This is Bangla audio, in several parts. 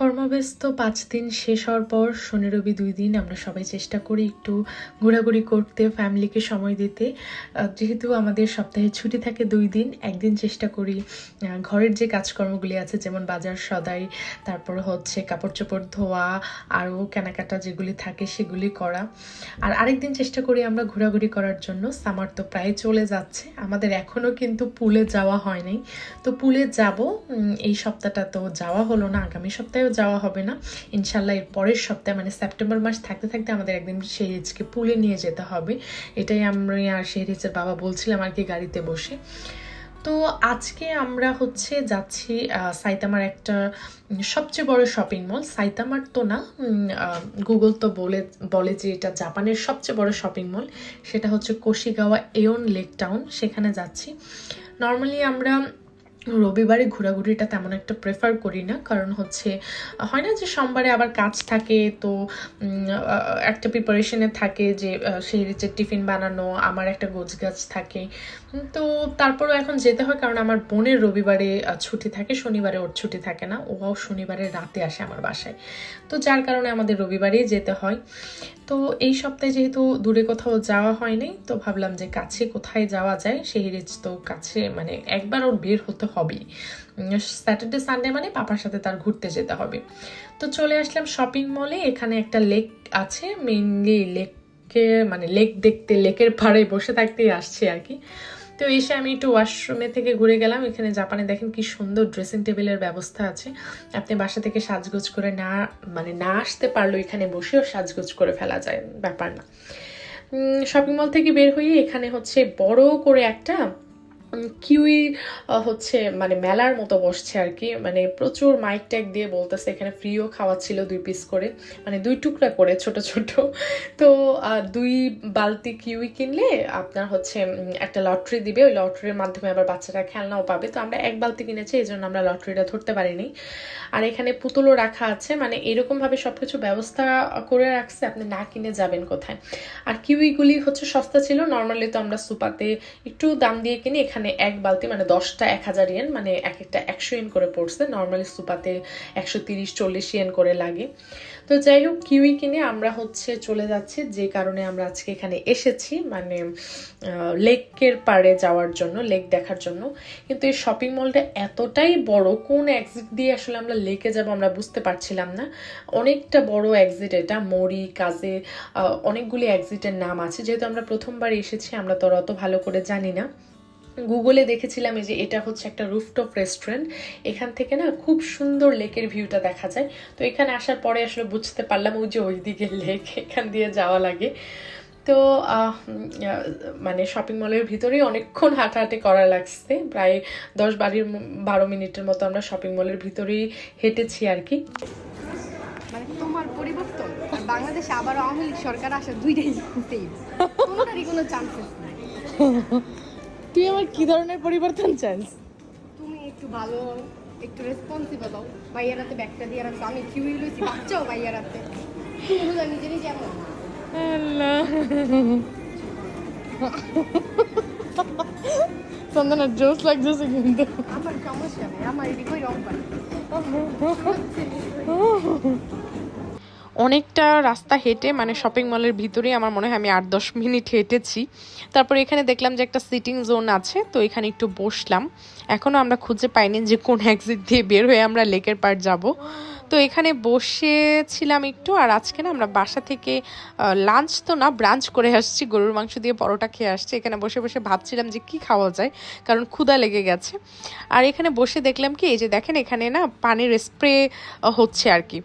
কর্মব্যস্ত, পাঁচ দিন শেষ হওয়ার পর শনি রবি দুই দিন আমরা সবাই চেষ্টা করি একটু ঘোরাঘুরি করতে ফ্যামিলিকে সময় দিতে। যেহেতু আমাদের সপ্তাহে ছুটি থাকে দুই দিন, একদিন চেষ্টা করি ঘরের যে কাজকর্মগুলি আছে, যেমন বাজার সদাই, তারপর হচ্ছে কাপড় চোপড় ধোয়া, আরও কেনাকাটা যেগুলি থাকে সেগুলি করা। আর আরেকদিন চেষ্টা করি আমরা ঘোরাঘুরি করার জন্য। সামার তো প্রায় চলে যাচ্ছে, আমাদের এখনও কিন্তু পুলে যাওয়া হয়নি। তো পুলে যাব এই সপ্তাহটা তো যাওয়া হলো না, আগামী সপ্তাহেও যাওয়া হবে না। ইনশাল্লাহ এর পরের সপ্তাহে মানে সেপ্টেম্বর মাস থাকতে থাকতে আমাদের একদিন শেহরিজকে পুলে নিয়ে যেতে হবে। এটাই আমি আর শেহরিজের বাবা বলছিলাম আর কি গাড়িতে বসে। তো আজকে আমরা হচ্ছে যাচ্ছি সাইতামার একটা সবচেয়ে বড় শপিং মল সাইতামার তো না গুগল তো বলে বলে যে এটা জাপানের সবচেয়ে বড় শপিং মল সেটা হচ্ছে কোশিগাওয়া এওন লেক টাউন। সেখানে যাচ্ছি। নর্মালি আমরা রবিবারে ঘোরাঘুরিটা তেমন একটা প্রেফার করি না। কারণ হচ্ছে, হয় না যে সোমবারে আবার কাজ থাকে, তো একটা প্রিপারেশনে থাকে যে সেই রিচের টিফিন বানানো, আমার একটা গোছ গাছ থাকে তো তারপরও এখন যেতে হয়, কারণ আমার বোনের রবিবারে ছুটি থাকে, শনিবারে ওর ছুটি থাকে না ও শনিবারে রাতে আসে আমার বাসায়। তো যার কারণে আমাদের রবিবারেই যেতে হয়। তো এই সপ্তাহে যেহেতু দূরে কোথাও যাওয়া হয়নি, তো ভাবলাম যে কাছে কোথায় যাওয়া যায়, সেই রিচ তো কাছে মানে একবার ওর বের হতে হবেই। স্যাটারডে সানডে মানে পাপার সাথে তার ঘুরতে যেতে হবে। তো চলে আসলাম শপিং মলে এখানে একটা লেক আছে মেইনলি লেককে মানে লেক দেখতে লেকের পাড়ে বসে থাকতেই আসছি আর কি। তো এসে আমি একটু ওয়াশরুমে থেকে ঘুরে গেলাম, এখানে জাপানে দেখেন কি সুন্দর ড্রেসিং টেবিলের ব্যবস্থা আছে। আপনি বাসা থেকে সাজগোজ করে না মানে না আসতে পারলেও এখানে বসেও সাজগোজ করে ফেলা যায়, ব্যাপার না। শপিং মল থেকে বের হয়ে এখানে হচ্ছে বড় করে একটা কিউই হচ্ছে মানে মেলার মতো বসছে আর কি। মানে প্রচুর মাইক ট্যাগ দিয়ে বলতেছে, এখানে ফ্রিও খাওয়াচ্ছিল দুই পিস করে। মানে দুই টুকরা করে, ছোট ছোট। তো দুই বালতি কিউই কিনলে আপনার হচ্ছে একটা লটারি দিবে। ওই লটারির মাধ্যমে আবার বাচ্চারা খেলনাও পাবে। তো আমরা এক বালতি কিনেছি, এই জন্য আমরা লটারিটা ধরতে পারিনি। আর এখানে পুতুলও রাখা আছে। মানে এরকমভাবে সব কিছু ব্যবস্থা করে রাখছে, আপনি না কিনে যাবেন কোথায়। আর কিউইগুলি হচ্ছে সস্তা ছিল। নর্মালি তো আমরা সুপাতে একটু দাম দিয়ে কিনি, এখানে এক বালতি মানে দশটা এক হাজার ইয়েন মানে এক একটা একশো ইয়েন করে পড়ছে। নর্মালি সুপাতে একশো তিরিশ, চল্লিশ ইয়েন করে লাগে। তো যাই হোক, কিউই কিনে আমরা হচ্ছে চলে যাচ্ছি। যে কারণে আমরা আজকে এখানে এসেছি মানে লেকের পাড়ে যাওয়ার জন্য, লেক দেখার জন্য। কিন্তু এই শপিং মলটা এতটাই বড়, কোন এক্সিট দিয়ে আসলে আমরা লেকে যাব আমরা বুঝতে পারছিলাম না। অনেকটা বড় এক্সিট এটা, মরি, কাজে অনেকগুলি এক্সিটের নাম আছে। যেহেতু আমরা প্রথমবার এসেছি, আমরা তো অত ভালো করে জানি না। গুগলে দেখেছিলাম এই যে এটা হচ্ছে একটা রুফটপ রেস্টুরেন্ট এখান থেকে না খুব সুন্দর লেকের ভিউটা দেখা যায়। তো এখানে আসার পরে আসলে বুঝতে পারলাম, ওই যে ওই ওইদিকে লেক এখান দিয়ে যাওয়া লাগে। তো মানে শপিং মলের ভিতরেই অনেকক্ষণ হাঁটাহাঁটি করা লাগছে। প্রায় দশ বারো বারো মিনিটের মতো আমরা শপিং মলের ভিতরেই হেঁটেছি আর কি। মানে পরিবর্তন বাংলাদেশে আবার আওয়ামী লীগ সরকার আসে দুইটাই কোনো চান্সেস নাই। তুই আমার কি ধরনের পরিবর্তন চাস? তুমি একটু ভালো একটু রেসপন্সিবল হও। ভাইয়ারাতে ব্যাগটা দিয়ে রাখছো আমি কিউই লইছি বাচ্চাও ভাইয়ারাতে। তুমি তো নিজে নিজে এমন চন্দনা জোস লাগতেছে কিন্তু। আমার সমস্যা নেই আমার এদিকে রং পাই অনেকটা রাস্তা হেঁটে মানে শপিং মলের ভিতরেই আমার মনে হয় আমি আট দশ মিনিট হেঁটেছি। তারপর এখানে দেখলাম যে একটা সিটিং জোন আছে, তো এখানে একটু বসলাম। এখনও আমরা খুঁজে পাইনি যে কোন এক্সিট দিয়ে বের হয়ে আমরা লেকের পার যাব। তো এখানে বসেছিলাম একটু, আর আজকে না আমরা বাসা থেকে লাঞ্চ তো না ব্রাঞ্চ করে আসছি, গরুর মাংস দিয়ে পরোটা খেয়ে আসছি। এখানে বসে বসে ভাবছিলাম যে কি খাওয়া যায়, কারণ ক্ষুধা লেগে গেছে। আর এখানে বসে দেখলাম কি, এই যে দেখেন এখানে না পানির স্প্রে হচ্ছে আর কি।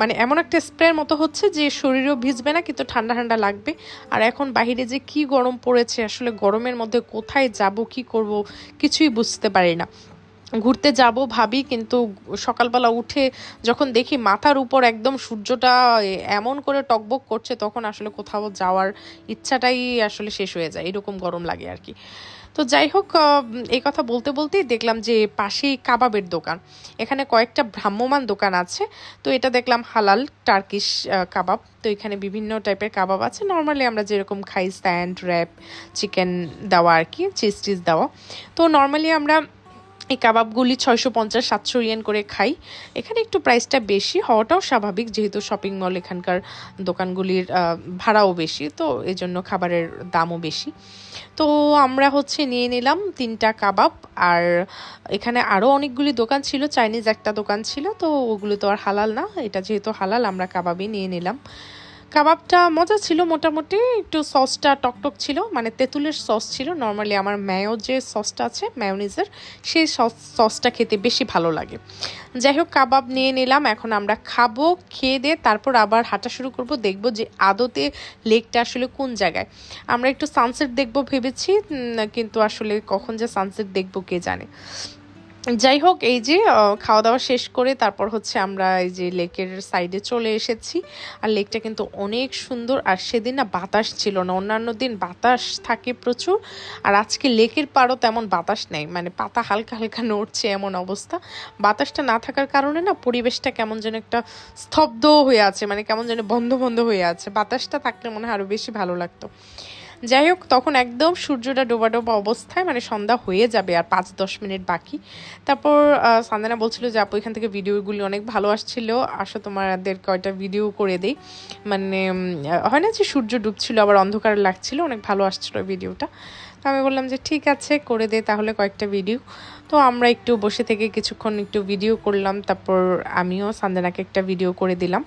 মানে এমন একটা স্প্রের মতো হচ্ছে যে শরীরও ভিজবে না, কিন্তু ঠান্ডা ঠান্ডা লাগবে। আর এখন বাইরে যে কি গরম পড়েছে, আসলে গরমের মধ্যে কোথায় যাব, কি করব, কিছুই বুঝতে পারি না। ঘুরতে যাব ভাবি, কিন্তু সকালবেলা উঠে যখন দেখি মাথার উপর একদম সূর্যটা এমন করে টকবক করছে, তখন আসলে কোথাও যাওয়ার ইচ্ছাটাই আসলে শেষ হয়ে যায়, এরকম গরম লাগে আর কি। তো যাই হোক এই কথা বলতে বলতেই দেখলাম যে পাশেই কাবাবের দোকান, এখানে কয়েকটা ভ্রাম্যমান দোকান আছে, তো এটা দেখলাম হালাল টার্কিশ কাবাব, তো এখানে বিভিন্ন টাইপের কাবাব আছে, নর্মালি আমরা যেরকম খাই স্যান্ড র্যাপ চিকেন দেওয়া আর কি চিজ টিজ দেওয়া। তো নর্মালি আমরা এই কাবাবগুলি ছয়শো পঞ্চাশ, সাতশো রিয়ান করে খাই। এখানে একটু প্রাইসটা বেশি, হওয়াটাও স্বাভাবিক যেহেতু শপিং মল এখানকার দোকানগুলির ভাড়াও বেশি, তো এই জন্য খাবারের দামও বেশি। তো আমরা হচ্ছে নিয়ে নিলাম তিনটা কাবাব, আর এখানে আরও অনেকগুলি দোকান ছিল চাইনিজ একটা দোকান ছিল, তো ওগুলো তো আর হালাল না, এটা যেহেতু হালাল, আমরা কাবাবই নিয়ে নিলাম। কাবাবটা মজা ছিল মোটামুটি, একটু সসটা টকটক ছিল মানে তেঁতুলের সস ছিল। নর্মালি আমার ম্যায়ো যে সসটা আছে ম্যায়োনিজের সেই সস, সসটা খেতে বেশি ভালো লাগে। যাই হোক, কাবাব নিয়ে নিলাম, এখন আমরা খাব, খেয়ে দিয়ে তারপর আবার হাঁটা শুরু করব, দেখব যে আদতে লেকটা আসলে কোন জায়গায়। আমরা একটু সানসেট দেখব ভেবেছি কিন্তু আসলে কখন যে সানসেট দেখব কে জানে। যাই হোক, এই যে খাওয়া দাওয়া শেষ করে তারপর হচ্ছে আমরা এই যে লেকের সাইডে চলে এসেছি। আর লেকটা কিন্তু অনেক সুন্দর। আর সেদিন না বাতাস ছিল না। অন্যান্য দিন বাতাস থাকে প্রচুর। আর আজকে লেকের পাড়ও তেমন বাতাস নেই। মানে পাতা হালকা হালকা নড়ছে এমন অবস্থা। বাতাসটা না থাকার কারণে না পরিবেশটা কেমন যেন একটা স্তব্ধ হয়ে আছে। মানে কেমন যেন বন্ধ বন্ধ হয়ে আছে। বাতাসটা থাকলে মনে হয় আরও বেশি ভালো লাগতো। যাই হোক, তখন একদম সূর্যটা ডোবা ডোবা অবস্থায় মানে সন্ধ্যা হয়ে যাবে আর পাঁচ দশ মিনিট বাকি। তারপর সান্দানা বলছিল যে, আপু, এখান থেকে ভিডিওগুলি অনেক ভালো আসছিল, আসো তোমাদের কয়টা ভিডিও করে দেই। মানে হয় না যে সূর্য ডুবছিল, আবার অন্ধকার লাগছিল, অনেক ভালো আসছিল ভিডিওটা। তো আমি বললাম যে, ঠিক আছে, করে দে তাহলে কয়েকটা ভিডিও। তো আমরা একটু বসে থেকে কিছুক্ষণ একটু ভিডিও করলাম, তারপর আমিও সান্দানাকে একটা ভিডিও করে দিলাম।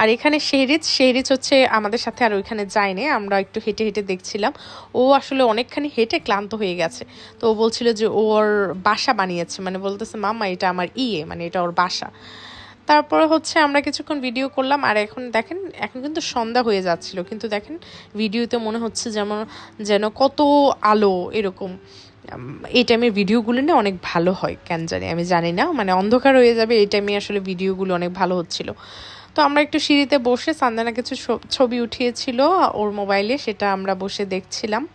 আর এখানে শেহরিজ শেহরিজ হচ্ছে আমাদের সাথে আর ওইখানে যায়নি, আমরা একটু হেঁটে হেঁটে দেখছিলাম। ও আসলে অনেকখানি হেঁটে ক্লান্ত হয়ে গেছে। তো ও বলছিল যে ওর বাসা বানিয়েছে মানে বলতেছে মামা এটা আমার ইয়ে মানে এটা ওর বাসা। তারপরে হচ্ছে আমরা কিছুক্ষণ ভিডিও করলাম, আর এখন দেখেন, এখন কিন্তু সন্ধ্যা হয়ে যাচ্ছিল। কিন্তু দেখেন ভিডিওতে মনে হচ্ছে যেমন, যেন কত আলো এরকম। এই টাইমের ভিডিওগুলো না অনেক ভালো হয়, কেন জানি, আমি জানি না। মানে অন্ধকার হয়ে যাবে, এই টাইমে আসলে ভিডিওগুলো অনেক ভালো হচ্ছিল। তো আমরা একটু সিঁড়িতে বসে সান্দানা কিছু ছবি উঠিয়েছিল, ওর মোবাইলে সেটা আমরা বসে দেখছিলাম।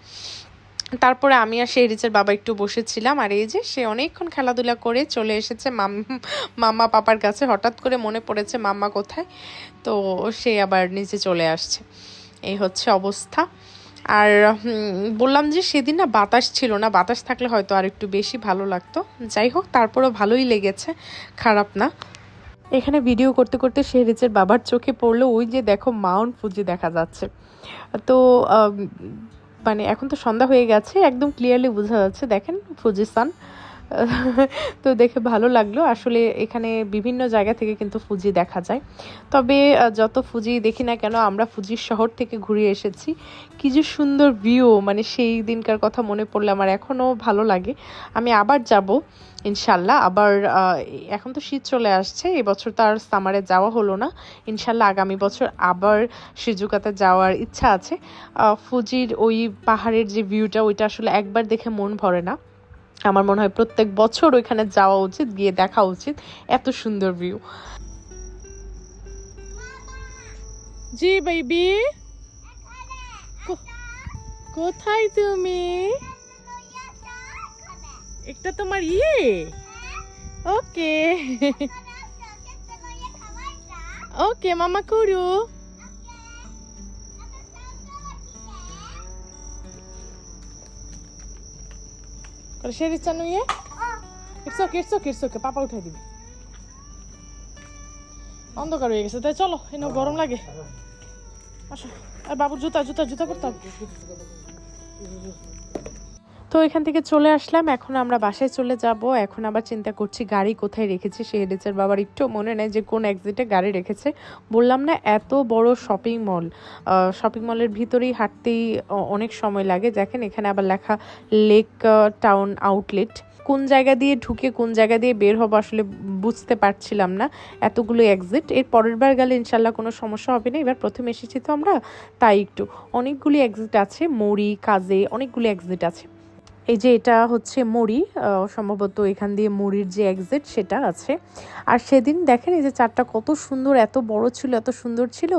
তারপরে আমি আর রিচের বাবা একটু বসেছিলাম, আর এই যে সে অনেকক্ষণ খেলাধুলা করে চলে এসেছে মাম- মাম্মা পাপার কাছে। হঠাৎ করে মনে পড়েছে মাম্মা কোথায়, তো সে আবার নিচে চলে আসছে। এই হচ্ছে অবস্থা। আর বললাম যে সেদিন না বাতাস ছিল না, বাতাস থাকলে হয়তো আর একটু বেশি ভালো লাগতো। যাই হোক, তারপরও ভালোই লেগেছে, খারাপ না। এখানে ভিডিও করতে করতে শেহরিজের বাবার চোখে পড়ল, ওই যে দেখো মাউন্ট ফুজি দেখা যাচ্ছে। তো মানে এখন তো সন্ধ্যা হয়ে গেছে, একদম ক্লিয়ারলি বোঝা যাচ্ছে, দেখেন ফুজি সান তো দেখে ভালো লাগল। আসলে এখানে বিভিন্ন জায়গা থেকে কিন্তু ফুজি দেখা যায়। তবে যত ফুজি দেখি না কেন, আমরা ফুজির শহর থেকে ঘুরে এসেছি। কি যে সুন্দর ভিউ মানে সেই দিনকার কথা মনে পড়লে আমার এখনও ভালো লাগে। আমি আবার যাব, ইনশাল্লাহ। আবার এখন তো শীত চলে আসছে, এবছর তো আর সামারে যাওয়া হলো না। ইনশাল্লাহ আগামী বছর আবার সিজুকাতে যাওয়ার ইচ্ছা আছে। ফুজির ওই পাহাড়ের যে ভিউটা ওইটা আসলে একবার দেখে মন ভরে না। আমার মনে হয় প্রত্যেক বছর ওইখানে যাওয়া উচিত গিয়ে দেখা উচিত। এত সুন্দর ভিউ জি বেবি কোথায় তুমি? একটা তোমার ইয়ে? ওকে ওকে মামা করু। করে সে রিচ্ছা নুয়ে? It's okay it's okay it's okay পাপা উঠাই দিবি। অন্ধকার হয়ে গেছে, তাই চলো এনে গরম লাগে। আসো, আর বাবুর জুতা জুতা জুতা করতে হবে। তো এখান থেকে চলে আসলাম। এখন আমরা বাসায় চলে যাব। এখন আবার চিন্তা করছি, গাড়ি কোথায় রেখেছি? শেহরিচের বাবার একটু মনে নেই যে কোন এক্সিটে গাড়ি রেখেছে। বললাম, না, এত বড় শপিং মল শপিং মলের ভিতরেই হাঁটতেই অনেক সময় লাগে। দেখেন, এখানে আবার লেখা লেক টাউন আউটলেট কোন জায়গা দিয়ে ঢুকে, কোন জায়গা দিয়ে বের হব আসলে বুঝতে পারছিলাম না এতগুলো এক্সিট এর পরের বার গেলে ইনশাল্লাহ কোনো সমস্যা হবে না। এবার প্রথমে এসেছি তো আমরা, তাই একটু। অনেকগুলি এক্সিট আছে, মরি, কাজে অনেকগুলি এক্সিট আছে। এই যে এটা হচ্ছে মুড়ি সম্ভবত এখান দিয়ে মুড়ির যে এক্সিট সেটা আছে। আর সেদিন দেখেন এই যে চারটা কত সুন্দর, এত বড় ছিল, এত সুন্দর ছিল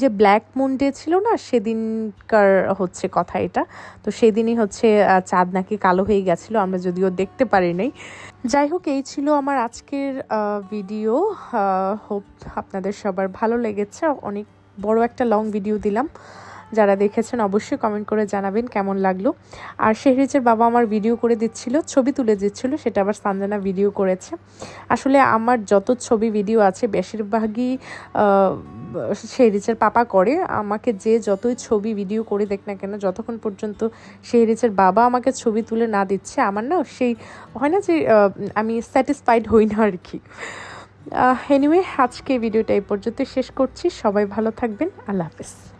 যে ব্ল্যাক মুন ডে ছিল না, সেদিনকার হচ্ছে কথা এটা। তো সেদিনই হচ্ছে চাঁদ নাকি কালো হয়ে গেছিল, আমরা যদিও দেখতে পারি নাই। যাই হোক, এই ছিল আমার আজকের ভিডিও হোপ আপনাদের সবার ভালো লেগেছে। অনেক বড় একটা লং ভিডিও দিলাম। যারা দেখেছেন অবশ্যই কমেন্ট করে জানাবেন কেমন লাগল। আর শেহরিজের বাবা আমার ভিডিও করে দিচ্ছিল, ছবি তুলে দিচ্ছিল, সেটা আবার সানজানা ভিডিও করেছে। আসলে আমার যত ছবি ভিডিও আছে, বেশিরভাগই শেহরিজের পাপা করে। আমাকে যে যতই ছবি ভিডিও করে দেখ না কেন, যতক্ষণ পর্যন্ত শেহরিজের বাবা আমাকে ছবি তুলে না দিচ্ছে, আমার না সেই, হয় না যে আমি স্যাটিসফাইড হই না আর কি। এনিওয়ে আজকে ভিডিওটা এই পর্যন্ত শেষ করছি। সবাই ভালো থাকবেন। আল্লাহ হাফেজ।